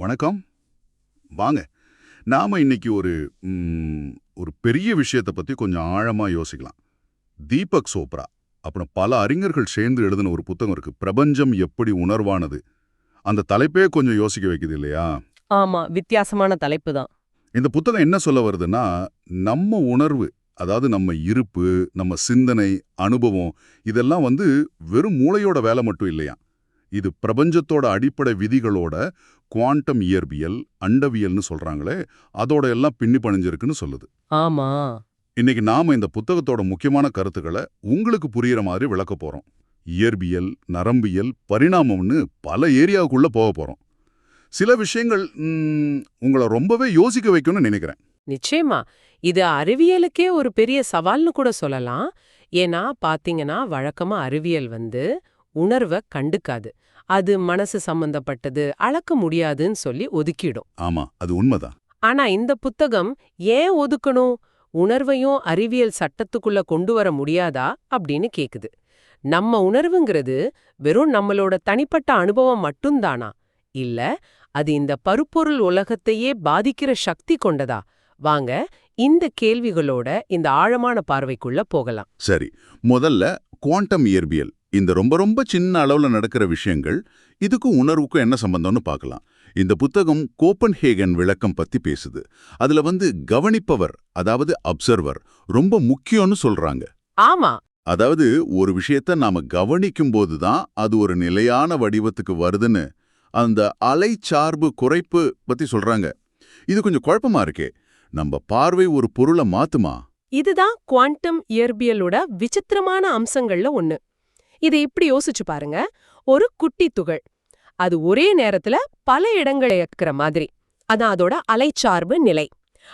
வணக்கம். வாங்க. நாம இன்னைக்கு ஒரு ஒரு பெரிய விஷயத்தை பத்தி கொஞ்சம் ஆழமா யோசிக்கலாம். தீபக் சோப்ரா அப்புறம் பல அறிஞர்கள் சேர்ந்து எழுதின ஒரு புத்தகம் இருக்கு. பிரபஞ்சம் எப்படி உணர்வானது? அந்த தலைப்பே கொஞ்சம் யோசிக்க வைக்குது இல்லையா? ஆமா வித்தியாசமான தலைப்பு தான். இந்த புத்தகம் என்ன சொல்ல வருதுன்னா நம்ம உணர்வு அதாவது நம்ம இருப்பு நம்ம சிந்தனை அனுபவம் இதெல்லாம் வந்து வெறும் மூளையோட வேலை மட்டும் இல்லையா? இது பிரபஞ்சத்தோட அடிப்படை விதிகளோட குவாண்டம் இயற்பியல் அண்டவியல்னு சொல்றாங்களே அதோட எல்லாம் பின்னி பணிஞ்சிருக்குன்னு சொல்லுது. ஆமா. இன்னைக்கு நாம இந்த புத்தகத்தோட முக்கியமான கருத்துக்களை உங்களுக்கு புரியுற மாதிரி விளக்க போறோம். இயற்பியல் நரம்பியல் பரிணாமம்னு பல ஏரியாவுக்குள்ள போக போறோம். சில விஷயங்கள் உங்களை ரொம்பவே யோசிக்க வைக்கும்னு நினைக்கிறேன். நிச்சயமா. இது அறிவியலுக்கே ஒரு பெரிய சவால்னு கூட சொல்லலாம். ஏன்னா பாத்தீங்கன்னா வழக்கமா அறிவியல் வந்து உணர்வை கண்டுக்காது. அது மனசு சம்பந்தப்பட்டது அளக்க முடியாதுன்னு சொல்லி ஒதுக்கிடும். ஆமா அது உண்மைதான். ஆனா இந்த புத்தகம் ஏன் ஒதுக்கணும்? உணர்வையும் அறிவியல் சட்டத்துக்குள்ள கொண்டு வர முடியாதா? அப்படின்னு கேக்குது. நம்ம உணர்வுங்கிறது வெறும் நம்மளோட தனிப்பட்ட அனுபவம் மட்டும்தானா? இல்ல அது இந்த பருப்பொருள் உலகத்தையே பாதிக்கிற சக்தி கொண்டதா? வாங்க இந்த கேள்விகளோட இந்த ஆழமான பார்வைக்குள்ள போகலாம். சரி முதல்ல குவாண்டம் இயற்பியல். இந்த ரொம்ப ரொம்ப சின்ன அளவுல நடக்கிற விஷயங்கள் இதுக்கும் உணர்வுக்கும் என்ன சம்பந்தம்னு பார்க்கலாம். இந்த புத்தகம் கோப்பன்ஹேகன் விளக்கம் பத்தி பேசுது. அதுல வந்து கவனிப்பவர் அதாவது அப்சர்வர் ரொம்ப முக்கியம்னு சொல்றாங்க. ஆமா. அதாவது ஒரு விஷயத்த நாம கவனிக்கும் போதுதான் அது ஒரு நிலையான வடிவத்துக்கு வருதுன்னு அந்த அலைச்சார்பு குறைப்பு பத்தி சொல்றாங்க. இது கொஞ்சம் குழப்பமா இருக்கே. நம்ம பார்வை ஒரு பொருளை மாத்துமா? இதுதான் குவாண்டம் இயற்பியலோட விசித்திரமான அம்சங்கள்ல ஒண்ணு. இதை இப்படி யோசிச்சு பாருங்க. ஒரு குட்டி துகள். அது ஒரே நேரத்துல பல இடங்களை இருக்கிற மாதிரி. அதான் அதோட அலைச்சார்பு நிலை.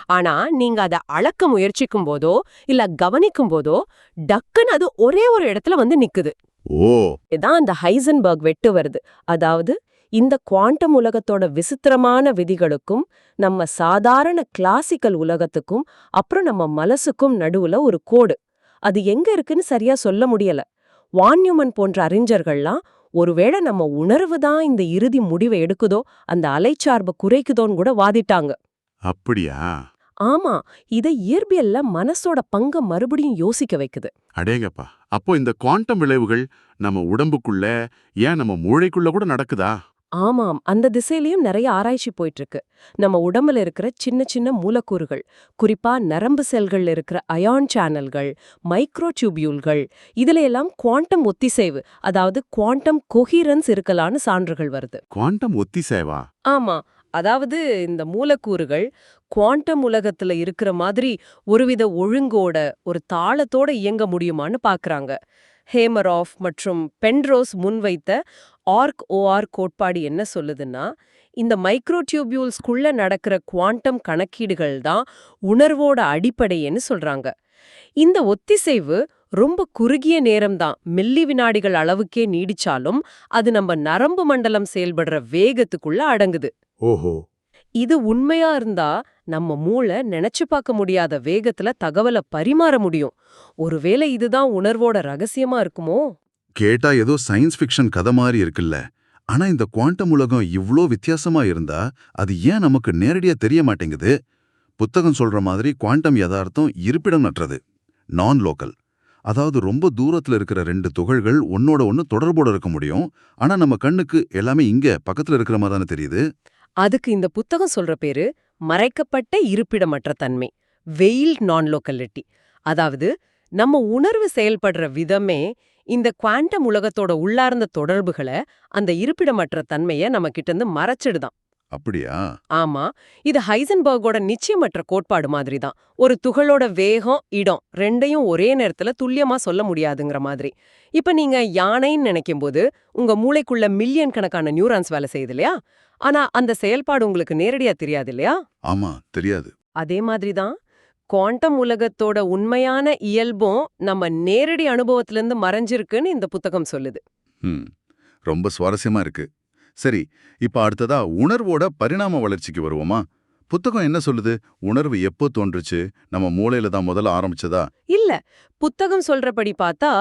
ஆனா நீங்க அதை அளக்க முயற்சிக்கும் போதோ இல்ல கவனிக்கும் போதோ டக்குன்னு அது ஒரே ஒரு இடத்துல வந்து நிக்குது. ஓ! இதான் அந்த ஹைசன்பர்க் வெட்டு வருது. அதாவது இந்த குவாண்டம் உலகத்தோட விசித்திரமான விதிகளுக்கும் நம்ம சாதாரண கிளாசிக்கல் உலகத்துக்கும் அப்புறம் நம்ம மனசுக்கும் நடுவுல ஒரு கோடு. அது எங்க இருக்குன்னு சரியா சொல்ல முடியல. வான்யூமன் போன்ற அறிஞர்கள்லாம் ஒருவேளை நம்ம உணர்வு தான் இந்த இறுதி முடிவை எடுக்குதோ அந்த அலைச்சார்பை குறைக்குதோன்னு கூட வாதிட்டாங்க. அப்படியா? ஆமா இதை இயற்பியல்ல மனசோட பங்க மறுபடியும் யோசிக்க வைக்குது. அடேங்கப்பா அப்போ இந்த குவாண்டம் விளைவுகள் நம்ம உடம்புக்குள்ள ஏன் நம்ம மூளைக்குள்ள கூட நடக்குதா? ஆமாம் அந்த திசையிலயும் நிறைய ஆராய்ச்சி போயிட்டு இருக்கு நம்ம உடம்புல இருக்கிற சின்ன சின்ன மூலக்கூறுகள் குறிப்பா நரம்பு செல்கள்ல இருக்கிற அயான் சேனல்கள் மைக்ரோ டியூபியூல்கள் இதுல எல்லாம் குவாண்டம் ஒத்திசைவு அதாவது குவாண்டம் கொஹிரன்ஸ் இருக்கலான்னு சான்றுகள் வருது. குவாண்டம் ஒத்திசைவா? ஆமா அதாவது இந்த மூலக்கூறுகள் குவாண்டம் உலகத்துல இருக்கிற மாதிரி ஒருவித ஒழுங்கோட ஒரு தாளத்தோட இயங்க முடியுமான்னு பாக்குறாங்க. ஹேமராஃப் மற்றும் பென்ரோஸ் முன்வைத்த ஆர்க் ஓஆர் கோட்பாடு என்ன சொல்லுதுன்னா இந்த மைக்ரோடியூபியூல்ஸ்குள்ள நடக்கிற குவாண்டம் கணக்கீடுகள் தான் உணர்வோட அடிப்படைன்னு சொல்றாங்க. இந்த ஒத்திசைவு ரொம்ப குறுகிய நேரம்தான் மில்லி வினாடிகள் அளவுக்கே நீடிச்சாலும் அது நம்ம நரம்பு மண்டலம் செயல்படுற வேகத்துக்குள்ள அடங்குது. ஓஹோ. இது உண்மையா இருந்தா நம்ம மூளை நினைச்சு பார்க்க முடியாத வேகத்துல தகவலை பரிமாற முடியும். ஒருவேளை இதுதான் உணர்வோட ரகசியமா இருக்குமோ? கேட்டா ஏதோ சயின்ஸ் ஃபிக்ஷன் கதை மாதிரி இருக்குல்ல. ஆனா இந்த குவாண்டம் உலகம் இவ்ளோ வித்தியாசமா இருந்தா அது ஏன் நமக்கு நேரடியா தெரிய மாட்டேங்குது? புத்தகம் சொல்ற மாதிரி குவாண்டம் யதார்த்தம் இருப்பிடம் நற்றது. நான் லோக்கல் அதாவது ரொம்ப தூரத்துல இருக்கிற ரெண்டு துகள்கள் ஒன்னோட ஒன்று தொடர்போட இருக்க முடியும். ஆனா நம்ம கண்ணுக்கு எல்லாமே இங்க பக்கத்துல இருக்கிற மாதிரி தானே தெரியுது? அதுக்கு இந்த புத்தகம் சொல்ற பேரு மறைக்கப்பட்ட இருப்பிடமற்ற தன்மை. வெயில் நான் லோக்கலிட்டி அதாவது நம்ம உணர்வு செயல்படுற விதமே இந்த குவாண்டம் உலகத்தோட உள்ளார்ந்த தொடர்புகளை அந்த இருப்பிடமற்ற தன்மைய நம்ம கிட்ட இருந்து மறைச்சிடுதான். அப்படியா? ஆமா. இது ஹைசன்பர்கோட நிச்சயமற்ற கோட்பாடு மாதிரி தான் ஒரு துகளோட வேகம் இடம் ரெண்டையும் ஒரே நேரத்துல துல்லியமா சொல்ல முடியாதுங்கிற மாதிரி. இப்ப நீங்க யானைன்னு நினைக்கும் போது உங்க மூளைக்குள்ள மில்லியன் கணக்கான நியூரான்ஸ் வேலை செய்யுது இல்லையா? ஆனா அந்த செயல்பாடு உங்களுக்கு நேரடியா தெரியாது இல்லையா? ஆமா தெரியாது. அதே மாதிரி தான் குவாண்டம் உலகத்தோட உண்மையான இயல்பும் நம்ம நேரடி அனுபவத்திலிருந்து மறைஞ்சிருக்குன்னு இந்த புத்தகம் சொல்லுது. ரொம்ப சுவாரஸ்யமா இருக்கு. சரி இப்ப அடுத்ததா உணர்வோட பரிணாம வளர்ச்சிக்கு வருவோமா? புத்தகம் என்ன சொல்லுது? உணர்வு எப்போ தோன்றுச்சு? நம்ம மூளையில தான் முதல்ல ஆரம்பிச்சதா? இல்ல புத்தகம் சொல்றபடி பார்த்தா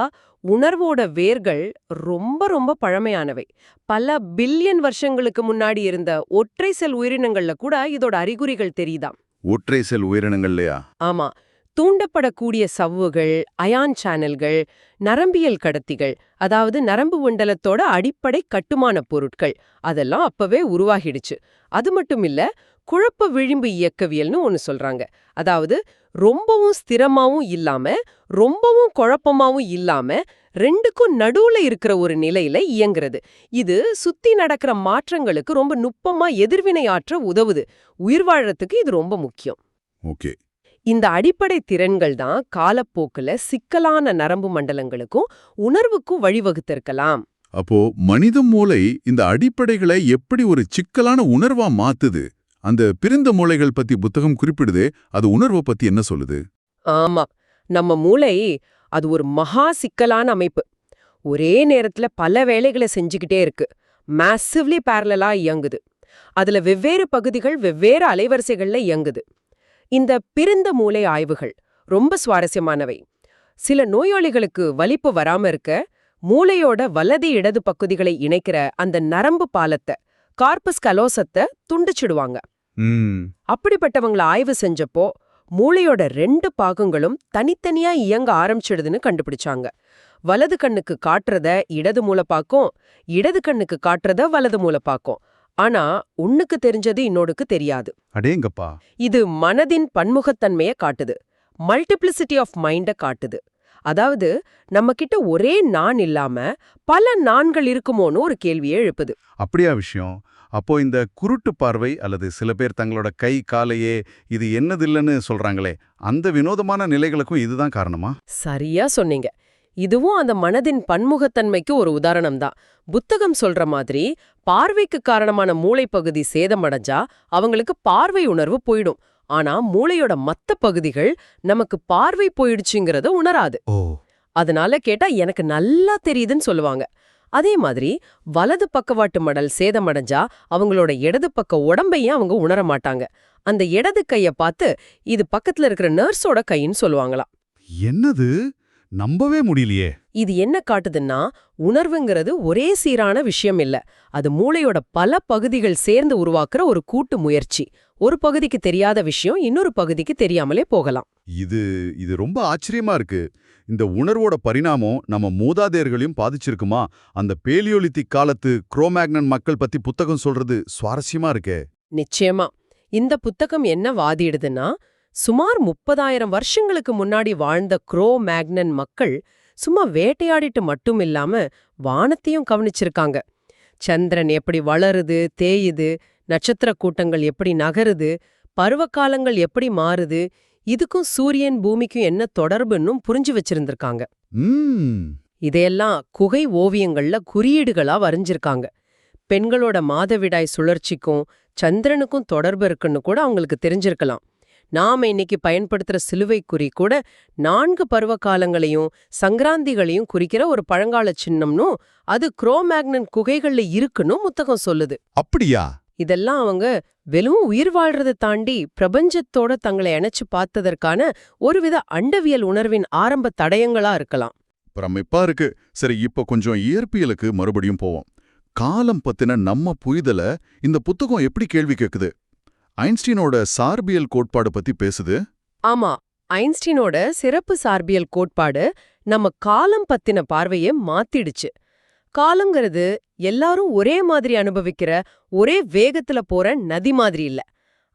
உணர்வோட வேர்கள் ரொம்ப ரொம்ப பழமையானவை. பல பில்லியன் வருஷங்களுக்கு முன்னாடி இருந்த ஒற்றை செல் உயிரினங்கள்ல கூட இதோட அறிகுறிகள் தெரியுதாம். ஒற்றை செல் உயிரினங்கள்லையா? ஆமா. தூண்டப்படக்கூடிய சவ்வுகள் அயான் சேனல்கள் நரம்பியல் கடத்திகள் அதாவது நரம்பு மண்டலத்தோட அடிப்படை கட்டுமான பொருட்கள் அதெல்லாம் அப்பவே உருவாகிடுச்சு. அது மட்டும் இல்ல குழப்ப விழிம்பு இயக்கவியல்னு ஒன்னு சொல்றாங்க. அதாவது ரொம்பவும் ஸ்திரமாவும் இல்லாம ரொம்பவும் குழப்பமாவும் இல்லாம ரெண்டுக்கும் நடுவுல இருக்கிற ஒரு நிலையில இயங்குறது. இது சுத்தி நடக்கிற மாற்றங்களுக்கு ரொம்ப நுட்பமா எதிர்வினை ஆற்ற உதவுது. உயிர் வாழறதுக்கு இது ரொம்ப முக்கியம். ஓகே. இந்த அடிப்படை திறன்கள் தான் காலப்போக்குல சிக்கலான நரம்பு மண்டலங்களுக்கும் உணர்வுக்கும் வழிவகுத்திருக்கலாம். அப்போ மனித மூளை இந்த அடிப்படைகளை எப்படி ஒரு சிக்கலான உணர்வா மாத்துது? அந்த பிரிந்த மூளைகள் பத்தி புத்தகம் குறிப்பிடுதே அது உணர்வை பத்தி என்ன சொல்லுது? ஆமா நம்ம மூளை அது ஒரு மகா சிக்கலான அமைப்பு. ஒரே நேரத்துல பல வேலைகளை செஞ்சுக்கிட்டே இருக்கு. மேசிவ்லி பேரலா இயங்குது. அதுல வெவ்வேறு பகுதிகள் வெவ்வேறு அலைவரிசைகள்ல இயங்குது. இந்த பிரிந்த மூளை ஆய்வுகள் ரொம்ப சுவாரஸ்யமானவை. சில நோயாளிகளுக்கு வலிப்பு வராம இருக்க மூளையோட வலது இடது பகுதிகளை இணைக்கிற அந்த நரம்பு பாலத்தை கார்பஸ் கலோசத்தை துண்டிச்சிடுவாங்க. அப்படிப்பட்டவங்கள ஆய்வு செஞ்சப்போ மூளையோட ரெண்டு பாகங்களும் தனித்தனியா இயங்க ஆரம்பிச்சிடுதுன்னு கண்டுபிடிச்சாங்க. வலது கண்ணுக்கு காட்டுறத இடது மூலப்பாக்கும் இடது கண்ணுக்கு காட்டுறத வலது மூலப்பாக்கும் ஆனா ஒண்ணுக்கு தெரிஞ்சது இன்னொடுக்கு தெரியாது. அடேங்கப்பா இது மனதின் பன்முகத்தன்மைய காட்டுது. மல்டிப்ளிசிட்டி ஆஃப் மைண்ட காட்டுது. அதாவது நம்ம கிட்ட ஒரே நான் இல்லாம பல நான்கள் இருக்குமோன்னு ஒரு கேள்வியை எழுப்புது. அப்படியா விஷயம். அப்போ இந்த குருட்டு பார்வை அல்லது சில பேர் தங்களோட கை காலையே இது என்னதில்லைன்னு சொல்றாங்களே அந்த வினோதமான நிலைகளுக்கும் இதுதான் காரணமா? சரியா சொன்னீங்க. இதுவும் அந்த மனதின் பன்முகத்தன்மைக்கு ஒரு உதாரணம் தான். புத்தகம் சொல்ற மாதிரி பார்வைக்கு காரணமான மூளைப்பகுதி சேதமடைஞ்சா அவங்களுக்கு பார்வை உணர்வு போயிடும். ஆனா மூளையோட மத்த பகுதிகள் நமக்கு பார்வை போயிடுச்சுங்கிறத உணராது. அதனால கேட்டா எனக்கு நல்லா தெரியுதுன்னு சொல்லுவாங்க. அதே மாதிரி வலது பக்கவாட்டு மடல் சேதமடைஞ்சா அவங்களோட இடது பக்க உடம்பையும் அவங்க உணர மாட்டாங்க. அந்த இடது கைய பார்த்து இது பக்கத்துல இருக்கிற நர்ஸோட கைன்னு சொல்லுவாங்களாம். என்னது? நம்பவே முடியலையே. இது என்ன காட்டுதுன்னா உணர்வுங்கிறது ஒரே சீரான விஷயம் இல்ல. அது மூளையோட பல பகுதிகள் சேர்ந்து உருவாக்குற ஒரு கூட்டு முயற்சி. ஒரு பகுதிக்கு தெரியாத விஷயம் இன்னொரு பகுதிக்கு தெரியாமலே போகலாம். இது இது ரொம்ப ஆச்சரியமா இருக்கு. இந்த உணர்வோட பரிணாமம் நம்ம மூதாதையர்களையும் பாதிச்சிருக்குமா? அந்த பேலியோலித்திக் காலத்து குரோமேக்னன் மக்கள் பத்தி புத்தகம் சொல்றது சுவாரஸ்யமா இருக்கே. நிச்சயமா. இந்த புத்தகம் என்ன வாதிடுதுன்னா சுமார் முப்பதாயிரம் வருஷங்களுக்கு முன்னாடி வாழ்ந்த குரோ மேக்னன் மக்கள் சும்மா வேட்டையாடிட்டு மட்டும் இல்லாம வானத்தையும் கவனிச்சிருக்காங்க. சந்திரன் எப்படி வளருது தேயுது நட்சத்திர கூட்டங்கள் எப்படி நகருது பருவகாலங்கள் எப்படி மாறுது இதுக்கும் சூரியன் பூமிக்கும் என்ன தொடர்புன்னும் புரிஞ்சு வச்சிருந்திருக்காங்க. இதையெல்லாம் குகை ஓவியங்கள்ல குறியீடுகளா வரைஞ்சிருக்காங்க. பெண்களோட மாதவிடாய் சுழற்சிக்கும் சந்திரனுக்கும் தொடர்பு இருக்குன்னு கூட அவங்களுக்கு தெரிஞ்சிருக்கலாம். நாம இன்னைக்கு பயன்படுத்துற சிலுவை குறி கூட நான்கு பருவ காலங்களையும் சங்கராந்திகளையும் குறிக்கிற ஒரு பழங்கால சின்னம்னும் அது குரோமேக்னன் குகைகள்ல இருக்குன்னு புத்தகம் சொல்லுது. அப்படியா? இதெல்லாம் அவங்க வெறும் உயிர் வாழ்றதை தாண்டி பிரபஞ்சத்தோட தங்களை இணைச்சு பார்த்ததற்கான ஒருவித அண்டவியல் உணர்வின் ஆரம்ப தடயங்களா இருக்கலாம். பிரமிப்பா இருக்கு. சரி இப்ப கொஞ்சம் இயற்பியலுக்கு மறுபடியும் போவோம். காலம் பத்தின நம்ம புரிதல இந்த புத்தகம் எப்படி கேள்வி கேக்குது? ஐன்ஸ்டீனோட சார்பியல் கோட்பாடு பத்தி பேசுது. ஆமா ஐன்ஸ்டீனோட சிறப்பு சார்பியல் கோட்பாடு நம்ம காலம் பத்தின பார்வையை மாத்திடுச்சு. காலங்கிறது எல்லாரும் ஒரே மாதிரி அனுபவிக்கிற ஒரே வேகத்துல போற நதி மாதிரி இல்ல.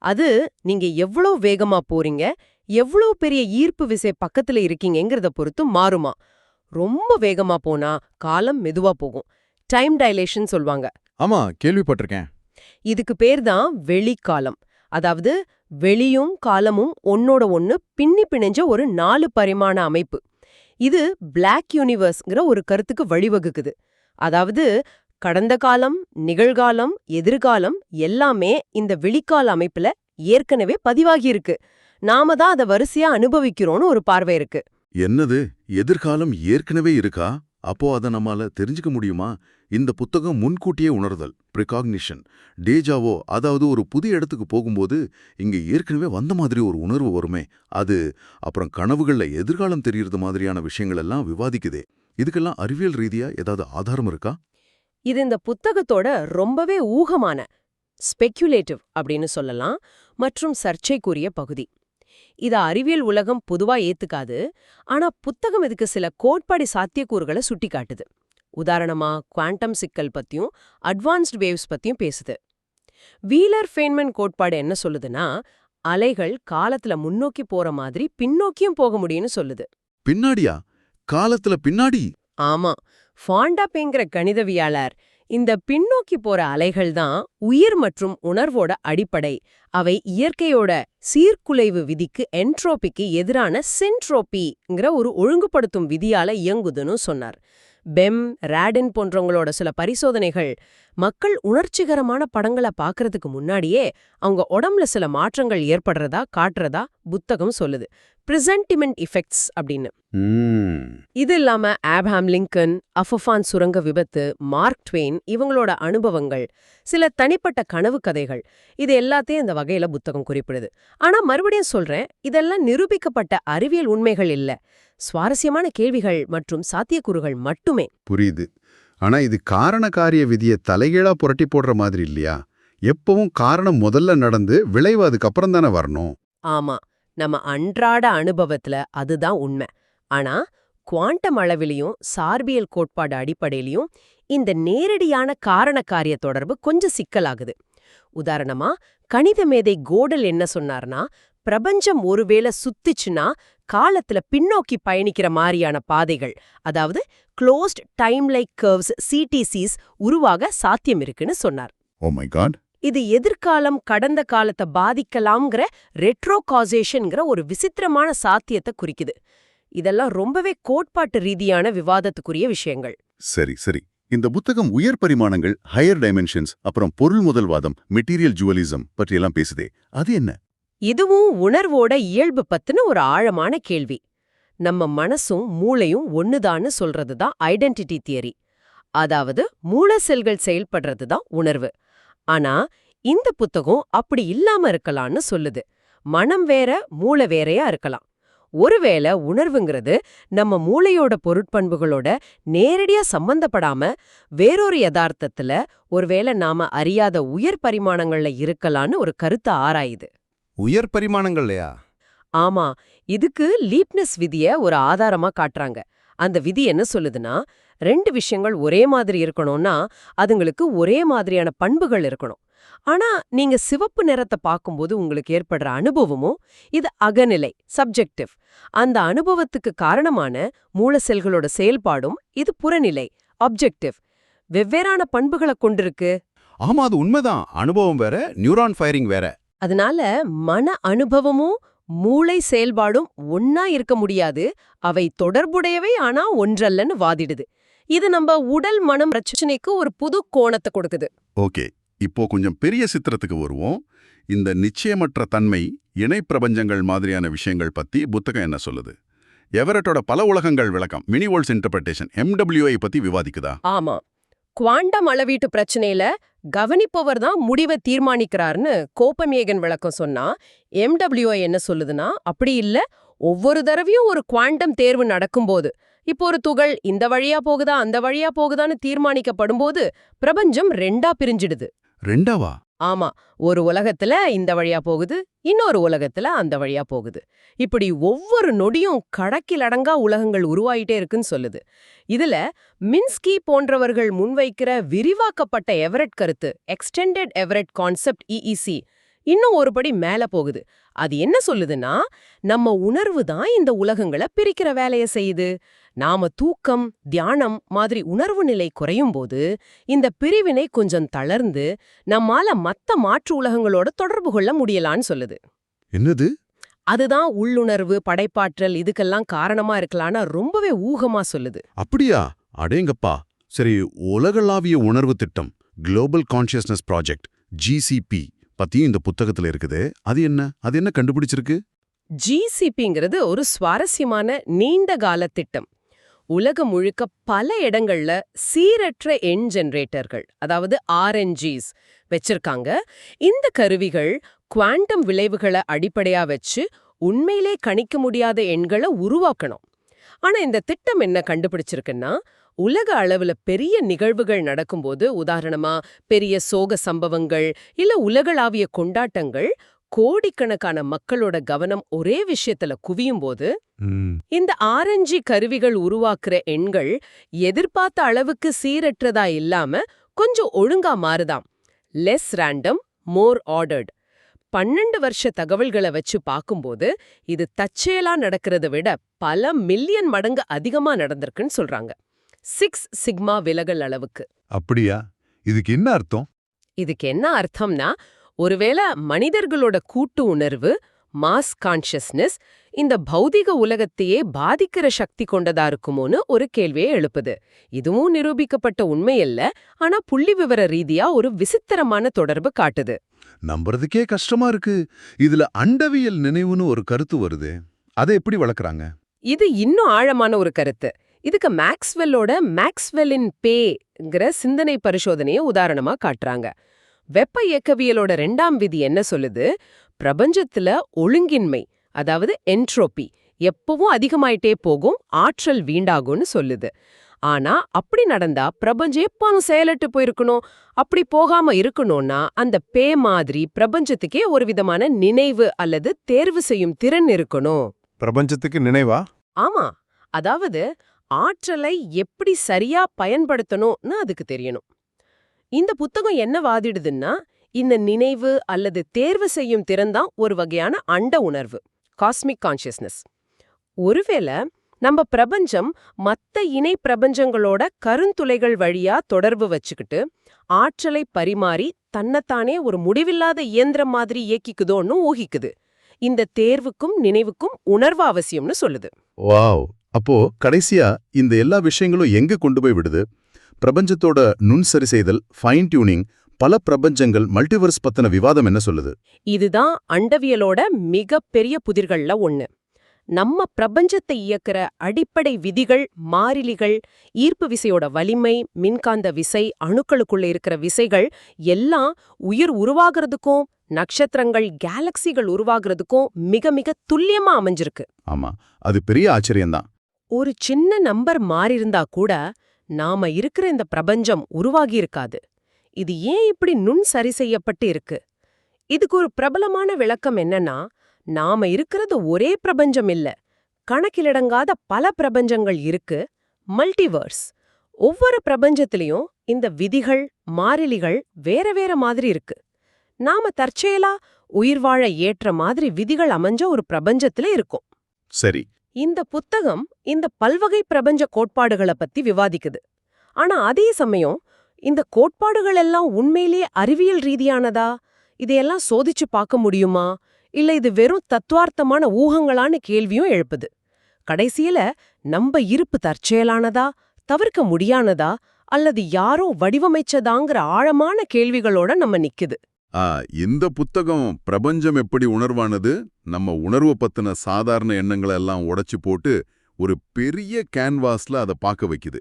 அது நீங்க எவ்வளவு வேகமா போறீங்க எவ்வளவு பெரிய ஈர்ப்பு விசை பக்கத்துல இருக்கீங்கங்கிறத பொறுத்து மாறுமா. ரொம்ப வேகமா போனா காலம் மெதுவா போகும். டைம் டைலேஷன் சொல்வாங்க. ஆமா கேள்விப்பட்டிருக்கேன். இதுக்கு பேர் தான் வெளிக்காலம் அதாவது வெளியும் காலமும் ஒன்னோட ஒன்னு பின்னி பிணைஞ்ச ஒரு நாலு பரிமாண அமைப்பு. இது பிளாக் யூனிவர்ஸ்ங்கிற ஒரு கருத்துக்கு வழிவகுக்குது. அதாவது கடந்த காலம் நிகழ்காலம் எதிர்காலம் எல்லாமே இந்த விழிக்கால அமைப்புல ஏற்கனவே பதிவாகியிருக்கு. நாம தான் அதை வரிசையா அனுபவிக்கிறோம்னு ஒரு பார்வை இருக்கு. என்னது? எதிர்காலம் ஏற்கனவே இருக்கா? அப்போ அதை நம்மால தெரிஞ்சுக்க முடியுமா? இந்த புத்தகம் முன்கூட்டியே உணர்தல் ப்ரிகாக்னிஷன் டேஜாவோ அதாவது ஒரு புதிய இடத்துக்கு போகும்போது இங்க ஏற்கனவே வந்த மாதிரி ஒரு உணர்வு வருமே. அது அப்புறம் கனவுகள்ல எதிர்காலம் தெரியறது மாதிரியான விஷயங்கள் எல்லாம் விவாதிக்குதே. இதுக்கெல்லாம் அறிவியல் ரீதியா ஏதாவது ஆதாரம் இருக்கா? இது இந்த புத்தகத்தோட ரொம்பவே ஊகமான ஸ்பெக்குலேட்டிவ் அப்படின்னு சொல்லலாம் மற்றும் சர்ச்சைக்குரிய பகுதி. இத அறிவியல் உலகம் பொதுவா ஏத்துக்காது ஆனா புத்தகம் இதுக்கு சில கோட்பாடு சாத்தியக்கூறுகளை சுட்டிக்காட்டுது. உதாரணமா குவாண்டம் சிக்கல் பத்தியும் அட்வான்ஸ்ட் வேவ்ஸ் பத்தியும் பேசுது. வீலர் ஃபேன்மன் கோட்பாடு என்ன சொல்லுதுன்னா அலைகள் காலத்துல முன்னோக்கி போற மாதிரி பின்னோக்கியும் போக முடியும்னு சொல்லுது. பின்னாடியா? காலத்துல பின்னாடி? ஆமா. ஃபாண்டாபேங்கிற கணிதவியாளர் இந்த பின்னோக்கி போற அலைகள் தான் உயிர் மற்றும் உணர்வோட அடிப்படை. அவை இயற்கையோட சீர்குலைவு விதிக்கு என்ட்ரோபிக்கு எதிரான சென்ட்ரோபிங்கிற ஒரு ஒழுங்குபடுத்தும் விதியால இயங்குதுன்னு சொன்னார். பெம் ராடின் போன்றவங்களோட சில பரிசோதனைகள் மக்கள் உணர்ச்சிகரமான படங்களை பார்க்கறதுக்கு முன்னாடியே அவங்க உடம்புல சில மாற்றங்கள் ஏற்படுறதா காட்டுறதா புத்தகம் சொல்லுது. பிரிசன்டிமெண்ட் இஃபெக்ட்ஸ் அப்படின்னு. இது இல்லாம ஆப்ஹாம் லிங்கன் அஃபஃபான் சுரங்க விபத்து மார்க் ட்வெயின் இவங்களோட அனுபவங்கள் சில தனிப்பட்ட கனவு கதைகள் இது எல்லாத்தையும் இந்த வகையில புத்தகம் குறிப்பிடுது. ஆனா மறுபடியும் சொல்றேன் இதெல்லாம் நிரூபிக்கப்பட்ட அறிவியல் உண்மைகள் இல்ல. சுவாரஸ்யமான கேள்விகள் மற்றும் சாத்தியக்கூறுகள் மட்டுமே. புரியுது. ஆனா இது காரண காரிய விதியை தலைகீழா புரட்டி போடுற மாதிரி இல்லையா? எப்பவும் காரணம் முதல்ல நடந்து விளைவு அதுக்கப்புறம் தானே வரணும். ஆமா. நம்ம அன்றாட அனுபவத்துல அதுதான் உண்மை. ஆனா குவாண்டம் அளவிலையும் சார்பியல் கோட்பாடு அடிப்படையிலையும் இந்த நேரடியான காரண காரிய தொடர்பு கொஞ்சம் சிக்கலாகுது. உதாரணமா கணித மேதை கோடல் என்ன சொன்னார்னா பிரபஞ்சம் ஒருவேளை சுத்திச்சுன்னா காலத்துல பின்னோக்கி பயணிக்கிற மாதிரியான பாதைகள் அதாவது closed time like curves CTCs உருவாக சாத்தியம் இருக்குன்னு சொன்னார். ஓ மை காட் இது எதிர்காலம் கடந்த காலத்தை பாதிக்கலாம்ங்கிற ரெட்ரோ காசேஷன்ங்கிற ஒரு விசித்திரமான சாத்தியத்தை குறிக்குது. இதெல்லாம் ரொம்பவே கோட்பாட்டு ரீதியான விவாதத்துக்குரிய விஷயங்கள். சரி சரி. இந்த புத்தகம் உயர் பரிமாணங்கள் ஹையர் டைமென்ஷன்ஸ் அப்புறம் பொருள் முதல்வாதம் மெட்டீரியல் ஜுவலிசம் பற்றியெல்லாம் பேசுதே. அது என்ன? இதுவும் உணர்வோட இயல்பு பத்தின ஒரு ஆழமான கேள்வி. நம்ம மனசும் மூளையும் ஒண்ணுதான்னு சொல்றது தான் ஐடென்டிட்டி தியரி அதாவது மூளை செல்கள் செயல்படுறது தான் உணர்வு. ஆனா இந்த புத்தகம் அப்படி இல்லாம இருக்கலாம்னு சொல்லுது. மனம் வேற மூளை வேறையா இருக்கலாம். ஒருவேளை உணர்வுங்கிறது நம்ம மூளையோட பொருட்பண்புகளோட நேரடியா சம்பந்தப்படாம வேறொரு யதார்த்தத்துல ஒருவேளை நாம அறியாத உயர் பரிமாணங்கள்ல இருக்கலாம்னு ஒரு கருத்தை ஆராயுது. உயர் பரிமாணங்கள்லையா? ஆமா இதுக்கு லீப்னஸ் விதிய ஒரு ஆதாரமா காட்டுறாங்க. அந்த விதி என்ன சொல்லுதுன்னா ரெண்டு விஷயங்கள் ஒரே மாதிரி இருக்கணும்னா அதுங்களுக்கு ஒரே மாதிரியான பண்புகள் இருக்கணும். ஆனா நீங்க சிவப்பு நிறத்தை பார்க்கும்போது உங்களுக்கு ஏற்படுற அனுபவமும் இது அகநிலை சப்ஜெக்டிவ் அந்த அனுபவத்துக்கு காரணமான மூல செல்களோட செயல்பாடும் இது புறநிலை ஆப்ஜெக்டிவ் வெவ்வேறான பண்புகளை கொண்டிருக்கு. ஆமா அது உண்மைதான். அனுபவம் வேற நியூரான் ஃபயரிங் வேற. அதனால மன அனுபவமும் மூளை செயல்பாடும் ஒன்னா இருக்க முடியாது. அவை தொடர்புடையவை ஆனா ஒன்றல்லன்னு வாதிடுது. இது நம்ம உடல் மனம் பிரச்சனைக்கு ஒரு புது கோணத்தை கொடுக்குது. ஓகே. இப்போ கொஞ்சம் பெரிய சித்திரத்துக்கு வருவோம். இந்த நிச்சயமற்ற தன்மை இணை பிரபஞ்சங்கள் மாதிரியான விஷயங்கள் பத்தி புத்தகம் என்ன சொல்லுது? எவரட்டோட பல உலகங்கள் விளக்கம் மினிவோல்ஸ் இன்டர்பிரேஷன் எம்டபிள்யூஐ பத்தி விவாதிக்குதா? ஆமா. குவாண்டம் அளவீட்டு பிரச்சனையில கவனிப்பவர் தான் முடிவை தீர்மானிக்கிறார்னு கோப்பமேகன் விளக்கம் சொன்னா எம்டபிள்யூஐ என்ன சொல்லுதுன்னா அப்படி இல்ல. ஒவ்வொரு தடவையும் ஒரு குவாண்டம் தேர்வு நடக்கும்போது இப்போ ஒரு துகள் இந்த வழியா போகுதா அந்த வழியா போகுதான்னு தீர்மானிக்கப்படும்போது பிரபஞ்சம் ரெண்டா பிரிஞ்சிடுது. ரெண்டாவா? ஆமா ஒரு உலகத்துல இந்த வழியா போகுது இன்னொரு உலகத்துல அந்த வழியா போகுது. இப்படி ஒவ்வொரு நொடியும் கணக்கிலடங்கா உலகங்கள் உருவாயிட்டே இருக்குன்னு சொல்லுது. இதுல மின்ஸ்கி போன்றவர்கள் முன்வைக்கிற விரிவாக்கப்பட்ட எவரெட் கருத்து எக்ஸ்டெண்டட் எவரெட் கான்செப்ட் இஇசி இன்னும் ஒருபடி மேல போகுது. அது என்ன சொல்லுதுன்னா நம்ம உணர்வு தான் இந்த உலகங்களை பிரிக்கிற வேலைய செய்யுது. நாம தூக்கம் தியானம் மாதிரி உணர்வு நிலை குறையும் போது இந்த பிரிவினை கொஞ்சம் தளர்ந்து நம்மால மத்த மாற்று உலகங்களோட தொடர்பு கொள்ள முடியலான்னு சொல்லுது. என்னது? அதுதான் உள்ளுணர்வு படைப்பாற்றல் இதுக்கெல்லாம் காரணமா இருக்கலாம்னு ரொம்பவே ஊகமா சொல்லுது. அப்படியா? அடேங்கப்பா. சரி உலகளாவிய உணர்வு திட்டம் குளோபல் கான்ஷியஸ்னஸ் ப்ராஜெக்ட் ஜிசிபி பத்தியும் இந்த புத்தகத்துல இருக்குது. அது என்ன? அது என்ன கண்டுபிடிச்சிருக்கு? ஜிசிபிங்கிறது ஒரு சுவாரஸ்யமான நீண்ட கால திட்டம். உலகம் முழுக்க பல இடங்கள்ல சீரற்ற எண் ஜெனரேட்டர்கள் அதாவது ஆர்என்ஜிஸ் வச்சிருக்காங்க. இந்த கருவிகள் குவாண்டம் விளைவுகளை அடிப்படையா வச்சு உண்மையிலே கணிக்க முடியாத எண்களை உருவாக்கணும். ஆனா இந்த திட்டம் என்ன கண்டுபிடிச்சிருக்குன்னா உலக அளவுல பெரிய நிகழ்வுகள் நடக்கும்போது உதாரணமா பெரிய சோக சம்பவங்கள் இல்ல உலகளாவிய கொண்டாட்டங்கள் கோடிக்கணக்கான மக்களோட கவனம் ஒரே விஷயத்துல குவியும் போது இந்த ஆரஞ்சு கருவிகள் உருவாக்குற எண்கள் எதிர்பார்த்த அளவுக்கு சீரற்றதா இல்லாம கொஞ்சம் ஒழுங்கா மாறுதாம். லெஸ் ரேண்டம் மோர் ஆர்டர்ட் பன்னெண்டு வருஷ தகவல்களை வச்சு பார்க்கும்போது இது தற்செயலா நடக்கிறத விட பல மில்லியன் மடங்கு அதிகமா நடந்திருக்குன்னு சொல்றாங்க. சிக்ஸ் சிக்மா விலகல் அளவுக்கு. அப்படியா? இதுக்கு என்ன அர்த்தம்? இதுக்கு என்ன அர்த்தம்னா ஒருவேளை மனிதர்களோட கூட்டு உணர்வு மாஸ் கான்ஷியஸ்னஸ் இந்த பௌதிக உலகத்தையே பாதிக்கிற சக்தி கொண்டதா இருக்குமோன்னு ஒரு கேள்வியை எழுப்புது. இதுவும் நிரூபிக்கப்பட்ட உண்மையல்ல ஆனா புள்ளி விவர ரீதியா ஒரு விசித்திரமான தொடர்பு காட்டுது. நம்புறதுக்கே கஷ்டமா இருக்கு. இதுல அண்டவியல் நினைவுன்னு ஒரு கருத்து வருது. அதை எப்படி வளர்க்குறாங்க? இது இன்னும் ஆழமான ஒரு கருத்து. இதுக்கு மேக்ஸ்வெல்லோட மேக்ஸ்வெல்லின் பேங்கிற சிந்தனை பரிசோதனையை உதாரணமா காட்டுறாங்க. வெப்ப இயக்கவியலோட ரெண்டாம் விதி என்ன சொல்லுது? பிரபஞ்சத்துல ஒழுங்கின்மை அதாவது என்ட்ரோபி எப்பவும் அதிகமாயிட்டே போகும் ஆற்றல் வீண்டாகும்னு சொல்லுது. ஆனா அப்படி நடந்தா பிரபஞ்சம் எப்பவும் செயலட்டு போயிருக்கணும்? அப்படி போகாம இருக்கணும்னா அந்த பே மாதிரி பிரபஞ்சத்துக்கே ஒரு விதமான நினைவு அல்லது தேர்வு செய்யும் திறன் இருக்கணும். பிரபஞ்சத்துக்கு நினைவா? ஆமா. அதாவது ஆற்றலை எப்படி சரியா பயன்படுத்தணும்னு அதுக்கு தெரியணும். இந்த புத்தகம் என்ன வாதிடுதுன்னா இந்த நினைவு அல்லது தேர்வு செய்யும் திறன்தான் ஒரு வகையான அண்ட உணர்வு காஸ்மிக் கான்ஷியஸ்னஸ் ஒருவேளை நம்ம பிரபஞ்சம் மத்த இணை பிரபஞ்சங்களோட கருந்துளைகள் வழியா தொடர்பு வச்சுக்கிட்டு ஆற்றலை பரிமாறி தன்னைத்தானே ஒரு முடிவில்லாத இயந்திரம் மாதிரி இயக்கிக்குதோன்னு ஊகிக்குது. இந்த தேர்வுக்கும் நினைவுக்கும் உணர்வு அவசியம்னு சொல்லுது. வாவ்! அப்போ கடைசியா இந்த எல்லா விஷயங்களும் எங்க கொண்டு போய் விடுது? பிரபஞ்சத்தோட நுண் சரி செய்தல் ஃபைன் டியூனிங் பல பிரபஞ்சங்கள் மல்டிவர்ஸ் பத்தின விவாதம் என்ன சொல்லுது? இதுதான் அண்டவியலோட மிக பெரிய புதிர்கள்ல ஒண்ணு. நம்ம பிரபஞ்சத்தை இயக்குற அடிப்படை விதிகள் மாறிலிகள் ஈர்ப்பு விசையோட வலிமை மின்காந்த விசை அணுக்களுக்குள்ள இருக்கிற விசைகள் எல்லாம் உயிர் உருவாகிறதுக்கும் நட்சத்திரங்கள் கேலக்சிகள் உருவாகிறதுக்கும் மிக மிக துல்லியமா அமைஞ்சிருக்கு. ஆமா அது பெரிய ஆச்சரியம்தான். ஒரு சின்ன நம்பர் மாறியிருந்தா கூட நாம இருக்கிற இந்த பிரபஞ்சம் உருவாகி இருக்காது இது ஏன் இப்படி நுண் சரி செய்யப்பட்டு இருக்கு? இதுக்கு ஒரு பிரபலமான விளக்கம் என்னன்னா நாம இருக்கிறது ஒரே பிரபஞ்சம் இல்ல. கணக்கிலடங்காத பல பிரபஞ்சங்கள் இருக்கு மல்டிவர்ஸ். ஒவ்வொரு பிரபஞ்சத்திலையும் இந்த விதிகள் மாறிலிகள் வேற வேற மாதிரி இருக்கு. நாம தற்செயலா உயிர் வாழ ஏற்ற மாதிரி விதிகள் அமைஞ்ச ஒரு பிரபஞ்சத்துல இருக்கும். சரி இந்த புத்தகம் இந்த பல்வகை பிரபஞ்ச கோட்பாடுகளை பத்தி விவாதிக்குது. ஆனா அதே சமயம் இந்த கோட்பாடுகள் எல்லாம் உண்மையிலேயே அறிவியல் ரீதியானதா? இதையெல்லாம் சோதிச்சு பார்க்க முடியுமா? இல்ல இது வெறும் தத்துவார்த்தமான ஊகங்களான கேள்வியும் எழுப்புது. கடைசியில நம்ம இருப்பு தற்செயலானதா? தவிர்க்க முடியானதா? அல்லது யாரோ வடிவமைச்சதாங்கிற ஆழமான கேள்விகளோட நம்ம நிக்குது. இந்த புத்தகம் பிரபஞ்சம் எப்படி உணர்வானது? நம்ம உணர்வை பத்தின சாதாரண எண்ணங்களை எல்லாம் உடைச்சு போட்டு ஒரு பெரிய கேன்வாஸ்ல அதை பார்க்க வைக்குது.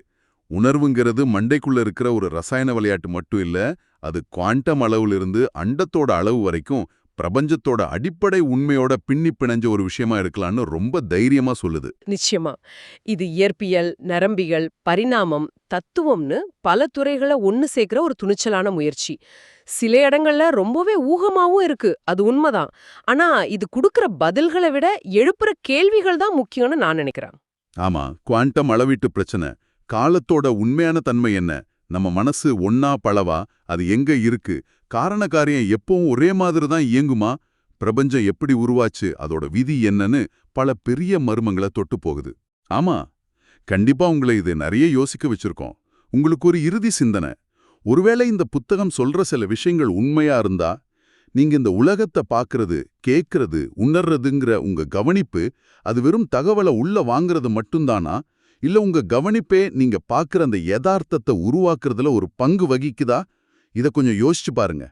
உணர்வுங்கிறது மண்டைக்குள்ள இருக்கிற ஒரு ரசாயன விளையாட்டு மட்டும் இல்ல அது குவாண்டம் அளவுலிருந்து அண்டத்தோட அளவு வரைக்கும் பிரபஞ்சத்தோட அடிப்படை உண்மையோட பின்னி பிணைஞ்ச ஒரு விஷயமா இருக்கலாம்னு ரொம்ப தைரியமா சொல்லுது. நிச்சயமா. இது இயற்பியல் நரம்பியல் பரிணாமம் தத்துவம்னு பல துறைகளை ஒன்னு சேர்க்கிற ஒரு துணிச்சலான முயற்சி. சில இடங்கள்ல ரொம்பவே ஊகமாவும் இருக்கு. அது உண்மைதான். ஆனா இது குடுக்கிற பதில்களை விட எழுப்புற கேள்விகள் தான் முக்கியம்னு நான் நினைக்கிறேன். ஆமா குவாண்டம் அளவீட்டு பிரச்சனை. காலத்தோட உண்மையான தன்மை என்ன? நம்ம மனசு ஒன்னா பளவா அது எங்க இருக்கு? காரண காரியம் எப்பவும் ஒரே மாதிரி தான் இயங்குமா? பிரபஞ்சம் எப்படி உருவாச்சு? அதோட விதி என்னன்னு பல பெரிய மர்மங்களை தொட்டு போகுது. ஆமா கண்டிப்பா உங்களை இது நிறைய யோசிக்க வச்சிருக்கோம். உங்களுக்கு ஒரு இறுதி சிந்தனை. ஒருவேளை இந்த புத்தகம் சொல்ற சில விஷயங்கள் உண்மையா இருந்தா நீங்க இந்த உலகத்தை பார்க்கறது கேட்கறது உணர்றதுங்கிற உங்க கவனிப்பு அது வெறும் தகவலை உள்ள வாங்குறது மட்டும்தானா? இல்ல உங்க கவனிப்பே நீங்க பார்க்குற அந்த யதார்த்தத்தை உருவாக்குறதுல ஒரு பங்கு வகிக்குதா? இத கொஞ்சம் யோசிச்சு பாருங்க.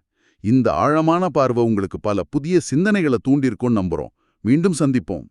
இந்த ஆழமான பார்வை உங்களுக்கு பல புதிய சிந்தனைகளை தூண்டிருக்கும்னு நம்புறோம். மீண்டும் சந்திப்போம்.